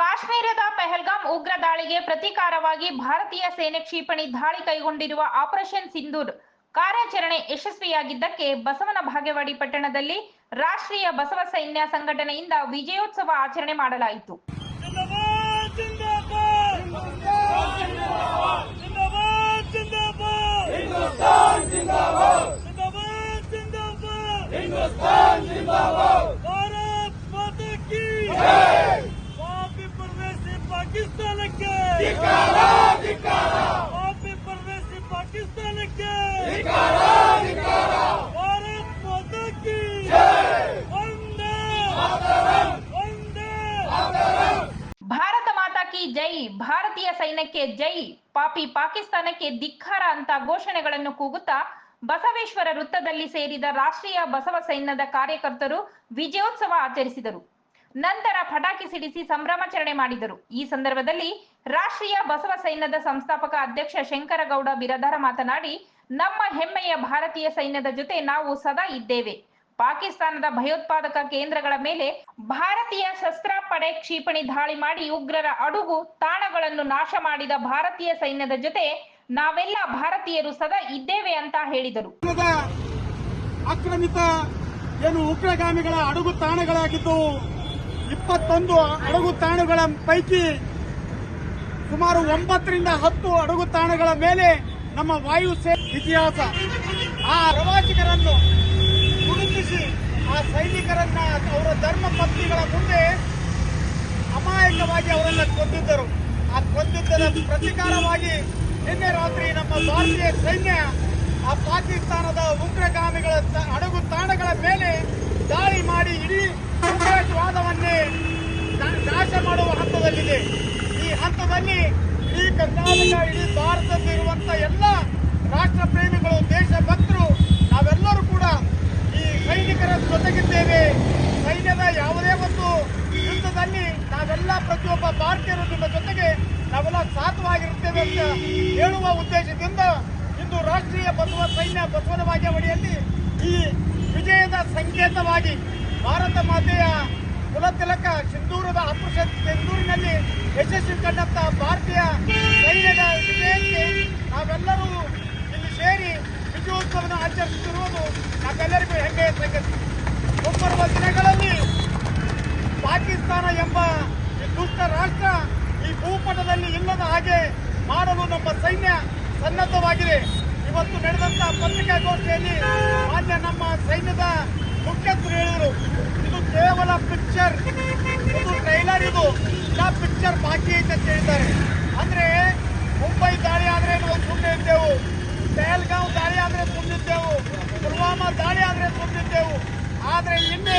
ಕಾಶ್ಮೀರದ ಪೆಹಲ್ಗಾಮ್ ಉಗ್ರ ದಾಳಿಗೆ ಪ್ರತೀಕಾರವಾಗಿ ಭಾರತೀಯ ಸೇನೆ ಕ್ಷಿಪಣಿ ದಾಳಿ ಕೈಗೊಂಡಿರುವ ಆಪರೇಷನ್ ಸಿಂಧೂರ್. ಕಾರ್ಯಾಚರಣೆ ಯಶಸ್ವಿಯಾಗಿದ್ದಕ್ಕೆ ಬಸವನ ಭಾಗೇವಾಡಿ ಪಟ್ಟಣದಲ್ಲಿ ರಾಷ್ಟ್ರೀಯ ಬಸವ ಸೈನ್ಯ ಸಂಘಟನೆಯಿಂದ ವಿಜಯೋತ್ಸವ ಆಚರಣೆ ಮಾಡಲಾಯಿತು. ಭಾರತೀಯ ಸೈನ್ಯಕ್ಕೆ ಜೈ, ಪಾಪಿ ಪಾಕಿಸ್ತಾನಕ್ಕೆ ಧಿಕ್ಕಾರ ಅಂತ ಘೋಷಣೆಗಳನ್ನು ಕೂಗುತ್ತಾ ಬಸವೇಶ್ವರ ವೃತ್ತದಲ್ಲಿ ಸೇರಿದ ರಾಷ್ಟ್ರೀಯ ಬಸವ ಸೈನ್ಯದ ಕಾರ್ಯಕರ್ತರು ವಿಜಯೋತ್ಸವ ಆಚರಿಸಿದರು. ನಂತರ ಪಟಾಕಿ ಸಿಡಿಸಿ ಸಂಭ್ರಮಾಚರಣೆ ಮಾಡಿದರು. ಈ ಸಂದರ್ಭದಲ್ಲಿ ರಾಷ್ಟ್ರೀಯ ಬಸವ ಸೈನ್ಯದ ಸಂಸ್ಥಾಪಕ ಅಧ್ಯಕ್ಷ ಶಂಕರಗೌಡ ಬಿರದರ ಮಾತನಾಡಿ, ನಮ್ಮ ಹೆಮ್ಮೆಯ ಭಾರತೀಯ ಸೈನ್ಯದ ಜೊತೆ ನಾವು ಸದಾ ಇದ್ದೇವೆ. ಪಾಕಿಸ್ತಾನದ ಭಯೋತ್ಪಾದಕ ಕೇಂದ್ರಗಳ ಮೇಲೆ ಭಾರತೀಯ ಶಸ್ತ್ರ ಪಡೆ ಕ್ಷಿಪಣಿ ದಾಳಿ ಮಾಡಿ ಉಗ್ರರ ಅಡುಗು ತಾಣಗಳನ್ನು ನಾಶ ಮಾಡಿದ ಭಾರತೀಯ ಸೈನ್ಯದ ಜೊತೆ ನಾವೆಲ್ಲ ಭಾರತೀಯರು ಸದಾ ಇದ್ದೇವೆ ಅಂತ ಹೇಳಿದರು. ಆಕ್ರಮಿತ ಏನು ಉಗ್ರಗಾಮಿಗಳ ಅಡಗು ತಾಣಗಳಾಗಿದ್ದು ಇಪ್ಪತ್ತೊಂದು ಅಡುಗು ತಾಣಗಳ ಪೈಕಿ ಸುಮಾರು ಒಂಬತ್ತರಿಂದ ಹತ್ತು ಅಡುಗು ತಾಣಗಳ ಮೇಲೆ ನಮ್ಮ ವಾಯುಸೇನೆ ಇತಿಹಾಸ. ಆ ಪ್ರವಾಸಿಗರನ್ನು ಅಮಾಯಕವಾಗಿ ಅವರನ್ನ ಕೊಂದಿದ್ದರು. ಆ ಕೊಂದಿದ್ದರ ಪ್ರತಿಕಾರವಾಗಿ ನಿನ್ನೆ ರಾತ್ರಿ ನಮ್ಮ ಭಾರತೀಯ ಸೈನ್ಯ ಆ ಪಾಕಿಸ್ತಾನದ ಉಗ್ರಗಾಮಿಗಳ ಅಡಗು ತಾಣಗಳ ಮೇಲೆ ದಾಳಿ ಮಾಡಿ ಇಡೀ ಉಗ್ರವಾದವನ್ನೇ ನಾಶ ಮಾಡುವ ಹಂತದಲ್ಲಿದೆ. ಈ ಹಂತದಲ್ಲಿ ಇಡೀ ಕರ್ನಾಟಕ, ಇಡೀ ಭಾರತದಲ್ಲಿರುವಂತಹ ಎಲ್ಲ ರಾಷ್ಟ್ರ ಪ್ರೇಮಿಗಳು ದೇಶಭಕ್ತರು ನಾವೆಲ್ಲರೂ ಕೂಡ ಈ ಸೈನಿಕರ ಜೊತೆಗಿದ್ದೇವೆ ಸೈನ್ಯದ ಯಾವುದೇ ಒಂದು ಯುದ್ಧದಲ್ಲಿ ನಾವೆಲ್ಲ ಪ್ರತಿಯೊಬ್ಬ ಭಾರತೀಯರು ನಿಮ್ಮ ಜೊತೆಗೆ ನಾವೆಲ್ಲ ಸಾಥವಾಗಿರುತ್ತೇವೆ ಅಂತ ಹೇಳುವ ಉದ್ದೇಶದಿಂದ ಇಂದು ರಾಷ್ಟ್ರೀಯ ಬಸವ ಸೈನ್ಯ ಬಸವನ ಬಾಗೇವಾಡಿಯಲ್ಲಿ ಈ ವಿಜಯದ ಸಂಕೇತವಾಗಿ ಭಾರತ ಮಾತೆಯ ಕುಲತಿಲಕ ಸಿಂಧೂರದ ಅಪೃಷ ಸಿಂಧೂರಿನಲ್ಲಿ ಯಶಸ್ವಿ ಕಂಡಂತ ಭಾರತೀಯ ಸೈನ್ಯದ ವಿಜಯಕ್ಕೆ ನಾವೆಲ್ಲರೂ ಇಲ್ಲಿ ಸೇರಿ ವಿಜಯೋತ್ಸವ ಆಚರಿಸುತ್ತಿರುವುದು ನಾವೆಲ್ಲರಿಗೂ ಹೆಮ್ಮೆಯ ಸಂಗತಿ. ಮುಂಬರುವ ದಿನಗಳಲ್ಲಿ ಪಾಕಿಸ್ತಾನ ಎಂಬ ದುಷ್ಟ ರಾಷ್ಟ್ರ ಈ ಭೂಪಟದಲ್ಲಿ ಇಲ್ಲದ ಹಾಗೆ ಮಾಡಲು ನಮ್ಮ ಸೈನ್ಯ ಸನ್ನದ್ಧವಾಗಿದೆ. ಇವತ್ತು ನಡೆದಂತಹ ಪತ್ರಿಕಾಗೋಷ್ಠಿಯಲ್ಲಿ ಮಾನ್ಯ ನಮ್ಮ ಸೈನ್ಯದ ಮುಖ್ಯಸ್ಥರು ಹೇಳಿದರು ಇದು ಕೇವಲ ಪಿಕ್ಚರ್ ಇದು ಟ್ರೈಲರ್ ಇದು ಇಲ್ಲ ಪಿಕ್ಚರ್ ಬಾಕಿ ಐತೆ ಅಂತ ಹೇಳಿದ್ದಾರೆ. ಅಂದ್ರೆ ಮುಂಬೈ ದಾಳಿ ಆದ್ರೆ ನಾವು ಸುಮ್ಮನೆ ಇದ್ದೆವು ಪಹಲ್ಗಾಂವ್ ದಾಳಿ ಆದ್ರೆ ಸುಮ್ಮನಿದ್ದೆವು ಪುಲ್ವಾಮಾ ದಾಳಿ ಆದ್ರೆ ಸುಮ್ಮನಿದ್ದೆವು ಆದ್ರೆ ಇನ್ನೇ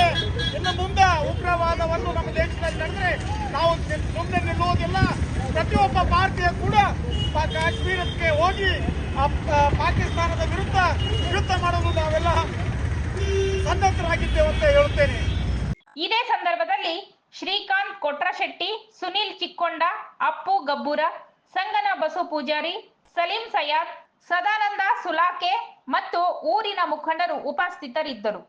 ಇನ್ನು ಮುಂದೆ ಉಗ್ರವಾದವನ್ನು ನಮ್ಮ ದೇಶದಲ್ಲಿ ನಡೆದ್ರೆ ನಾವು ಮುಂದೆ ನಿಲ್ಲುವುದಿಲ್ಲ. ಪ್ರತಿಯೊಬ್ಬ ಭಾರತೀಯ ಕೂಡ ಕಾಶ್ಮೀರಕ್ಕೆ ಹೋಗಿ ಪಾಕಿಸ್ತಾನದ ವಿರುದ್ಧ ಯುದ್ಧ ಮಾಡಲು ನಾವೆಲ್ಲ ಸನ್ನದ್ಧರಾಗಿದ್ದೇವೆ ಅಂತ ಹೇಳುತ್ತೇನೆ. ಇದೇ ಸಂದರ್ಭದಲ್ಲಿ ಶ್ರೀಕಾಂತ್ ಕೊಟ್ರಶೆಟ್ಟಿ ಸುನಿಲ್ ಚಿಕ್ಕೊಂಡ, ಅಪ್ಪು ಗಬ್ಬೂರ, ಸಂಗನ ಬಸು ಪೂಜಾರಿ, ಸಲೀಂ ಸಯಾದ್ ಸದಾನಂದ ಸುಲಾಕೆ ಮತ್ತು ಊರಿನ ಮುಖಂಡರು ಉಪಸ್ಥಿತರಿದ್ದರು.